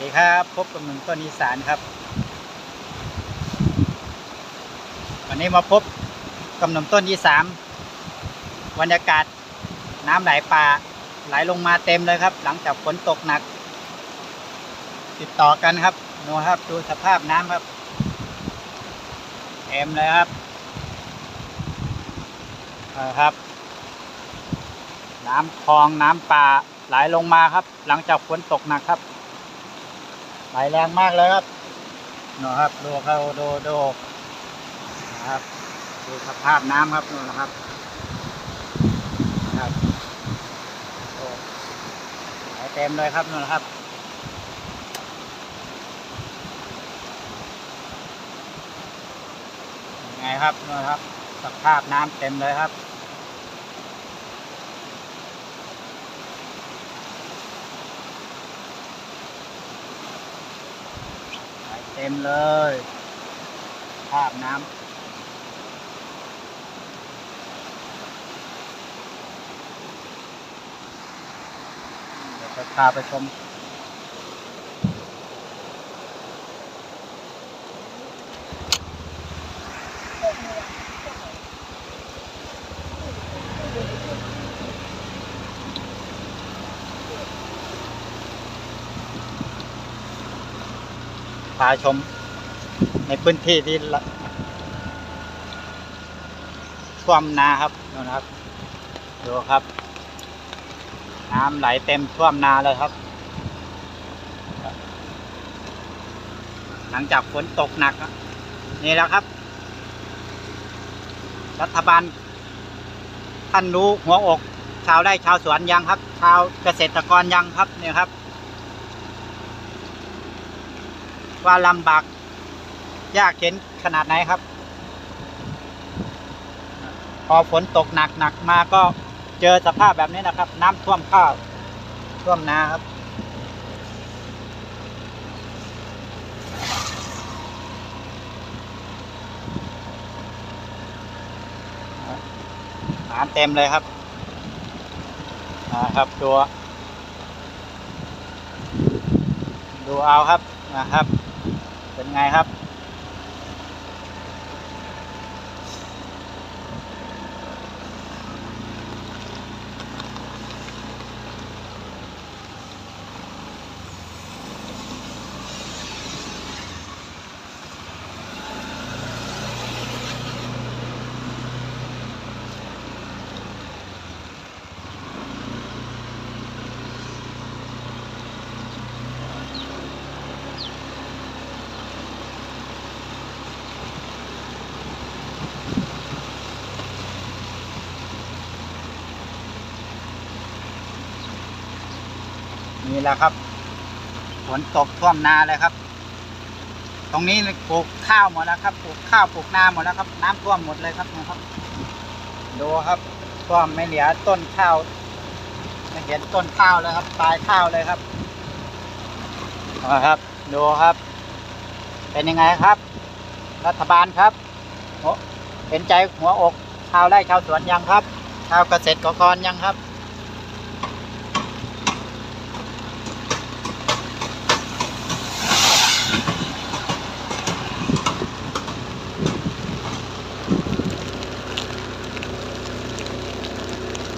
ดีครับพบกับหนุ่มต้นอีสานครับ วันนี้มาพบกับหนุ่มต้นอีสานบรรยากาศน้ำไหลป่าไหลลงมาเต็มเลยครับ หลังจากฝนตกหนัก ติดต่อกันครับดูครับดูสภาพน้ำครับเต็มเลยครับครับ น้ำคลองน้ำป่าไหลลงมาครับ หลังจากฝนตกหนักครับ ไหลแรงมากเลยครับนูนครับดูเขาดูดูนะครับดูสภาพน้ำครับนู่นนะครับนะครับโอ้ไหลเต็มเลยครับนู่นนะครับยังไงครับนู่นครับ สภาพน้ำเต็มเลยครับ ไหลเต็มเลย ภาพน้ำเดี๋ยวจะพาไปชมเาชมในพื้นที่ที่ละท่วมนาครับนู่นะครับดูครับ น้ำไหลเต็มท่วมนาเลยครับ หลังจากฝนตกหนักนี่แล้วครับ รัฐบาลท่านรู้หัวอก ชาวไร่ชาวสวนยังครับ ชาวเกษตรกรยังครับเนี่ยครับ ว่าลำบากยากเข็นขนาดไหนครับ พอฝนตกหนักหนักมาก็เจอสภาพแบบนี้นะครับ น้ำท่วมข้าวท่วมนาครับน้ำเต็มเลยครับนะครับตัว ดูเอาครับนะครับ เป็นไงครับ นี่แหละครับฝนตกท่วมนาเลยครับ ตรงนี้ปลูกข้าวหมดแล้วครับปลูกข้าวปลูกนาหมดแล้วครับ น้ำท่วมหมดเลยครับนะครับดูครับท่วมไม่เหลือต้นข้าวไม่เห็นต้นข้าวเลยครับปลายข้าวเลยครับนะครับดูครับ เป็นยังไงครับ รัฐบาลครับโอ้ เห็นใจหัวอกชาวไร่ชาวสวนยังครับ ชาวเกษตรกรยังครับ